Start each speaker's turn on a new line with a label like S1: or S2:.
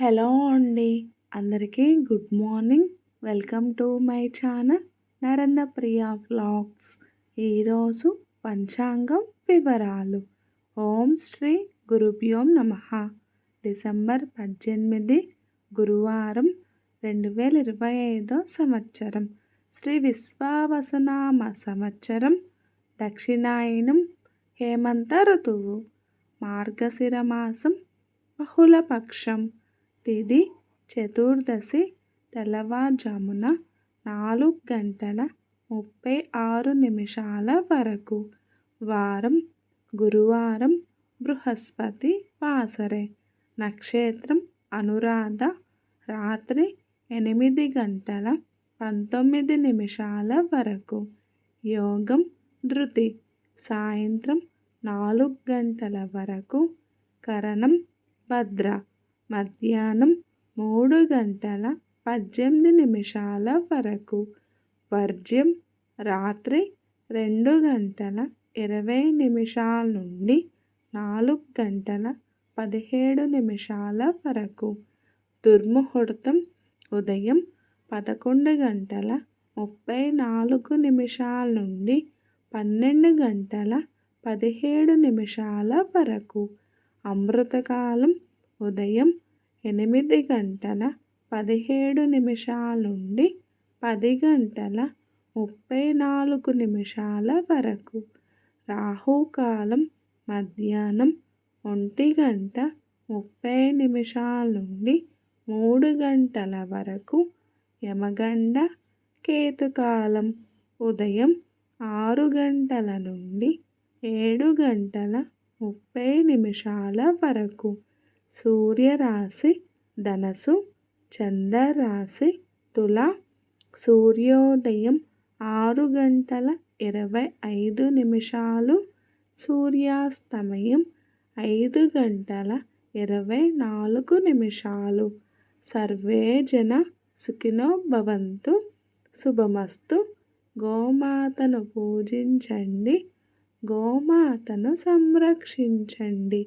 S1: Hello అండి. అందరికీ good morning. Welcome to my channel Narendra Priya vlogs. ఈరోజు పంచాంగం వివరాలు. ఓం శ్రీ గురుభ్యోం నమ. డిసెంబర్ పద్దెనిమిది గురువారం రెండు వేల ఇరవై ఐదో సంవత్సరం. శ్రీ విశ్వావసనామ సంవత్సరం దక్షిణాయనం హేమంత ఋతువు మార్గశిర మాసం బహుళపక్షం. తిది చతుర్దశి తెల్లవారుజామున నాలుగు గంటల ముప్పై ఆరు నిమిషాల వరకు. వారం గురువారం బృహస్పతి వాసరే. నక్షత్రం అనురాధ. రాత్రి ఎనిమిది గంటల పంతొమ్మిది నిమిషాల వరకు. యోగం ధృతి. సాయంత్రం నాలుగు గంటల వరకు. కరణం భద్ర. మధ్యాహ్నం మూడు గంటల పద్దెనిమిది నిమిషాల వరకు. వర్జ్యం రాత్రి రెండు గంటల ఇరవై నిమిషాల నుండి నాలుగు గంటల పదిహేడు నిమిషాల వరకు. దుర్ముహూర్తం ఉదయం పదకొండు గంటల ముప్పై నాలుగు నిమిషాల నుండి పన్నెండు గంటల పదిహేడు నిమిషాల వరకు. అమృతకాలం ఉదయం ఎనిమిది గంటల పదిహేడు నిమిషాల నుండి పది గంటల ముప్పై నాలుగు నిమిషాల వరకు రాహుకాలం మధ్యాహ్నం ఒంటి గంట ముప్పై నిమిషాల నుండి మూడు గంటల వరకు యమగండ కేతుకాలం ఉదయం ఆరు గంటల నుండి ఏడు గంటల ముప్పై నిమిషాల వరకు సూర్యరాశి ధనసు చంద్రరాశి తుల సూర్యోదయం ఆరు గంటల ఇరవై ఐదు నిమిషాలు సూర్యాస్తమయం ఐదు గంటల ఇరవై నాలుగు నిమిషాలు. సర్వే జన సుఖినో భవంతు. శుభమస్తు. గోమాతను పూజించండి. గోమాతను సంరక్షించండి.